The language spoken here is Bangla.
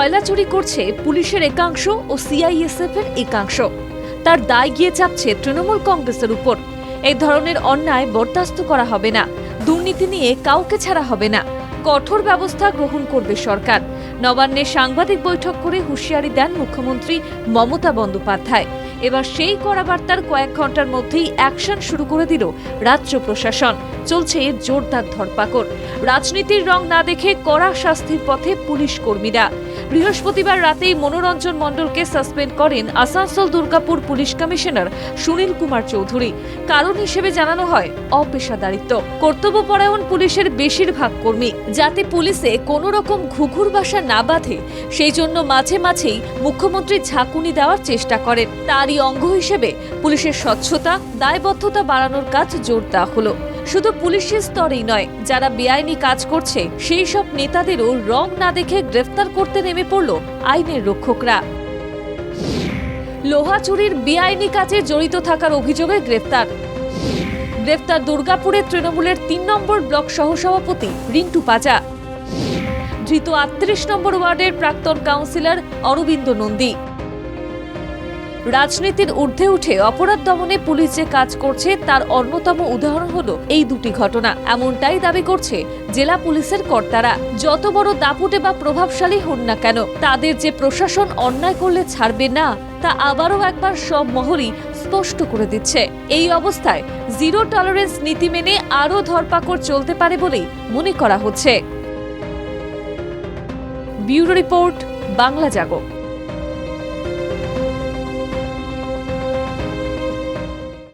কয়লা চুরি করছে পুলিশের একাংশ ও সিআইএসএফ এর একাংশ। তার দায় গিয়ে চাপছে তৃণমূল কংগ্রেসের উপর। এই ধরনের অন্যায় বরদাস্ত করা হবে না, দুর্নীতি নিয়ে কাউকে ছাড়া হবে না। কঠোর ব্যবস্থা গ্রহণ করবে সরকার। নবান্নে সাংবাদিক বৈঠক করে হুঁশিয়ারি দেন মুখ্যমন্ত্রী মমতা বন্দ্যোপাধ্যায়। এবার সেই কড়া বার্তার কয়েক ঘণ্টার মধ্যেই অ্যাকশন শুরু করে দিল রাজ্য প্রশাসন। চলছে জোরদার ধরপাকড়। রাজনীতির রং না দেখে কড়া শাস্তির পথে পুলিশ কর্মীরা। বৃহস্পতিবার রাতেই মনোরঞ্জন মণ্ডলকে সাসপেন্ড করেন আসানসোল দুর্গাপুর পুলিশ কমিশনার সুনীল কুমার চৌধুরী। কারণ হিসেবে জানানো হয়, অপেশাদারিত্ব। কর্তব্যপরায়ণ পুলিশের বেশিরভাগ কর্মী। যাতে পুলিশে কোনো রকম ঘুঘুর বাসা না বাঁধে, সেই জন্য মাঝে মাঝেই মুখ্যমন্ত্রী ঝাঁকুনি দেওয়ার চেষ্টা করেন। তারই অঙ্গ হিসেবে পুলিশের স্বচ্ছতা, দায়বদ্ধতা বাড়ানোর কাজ জোর দেওয়া হলো। শুধু পুলিশের স্তরেই নয়, যারা বেআইনি কাজ করছে, সেই সব নেতাদেরও রং না দেখে গ্রেফতার করতে নেমে পড়ল আইনের রক্ষকরা। লোহা চুরির বেআইনি কাজে জড়িত থাকার অভিযোগে গ্রেফতার। গ্রেফতার দুর্গাপুরের তৃণমূলের তিন নম্বর ব্লক সহসভাপতি রিন্টু পাজা। ধৃত আটত্রিশ নম্বর ওয়ার্ডের প্রাক্তন কাউন্সিলর অরবিন্দ নন্দী। রাজনীতির ঊর্ধ্বে উঠে অপরাধ দমনে পুলিশ যে কাজ করছে, তার অন্যতম উদাহরণ হলো এই দুটি ঘটনা। এমনটাই দাবি করছে জেলা পুলিশের কর্তারা। যত বড় দাপুটে বা প্রভাবশালী হন না কেন, তাদের যে প্রশাসন অন্যায় করলে ছাড়বে না, তা আবারও একবার সব মহলই স্পষ্ট করে দিচ্ছে। এই অবস্থায় জিরো টলারেন্স নীতি মেনে আরও ধরপাকড় চলতে পারে বলেই মনে করা হচ্ছে। Bureau report, Bangla Jago.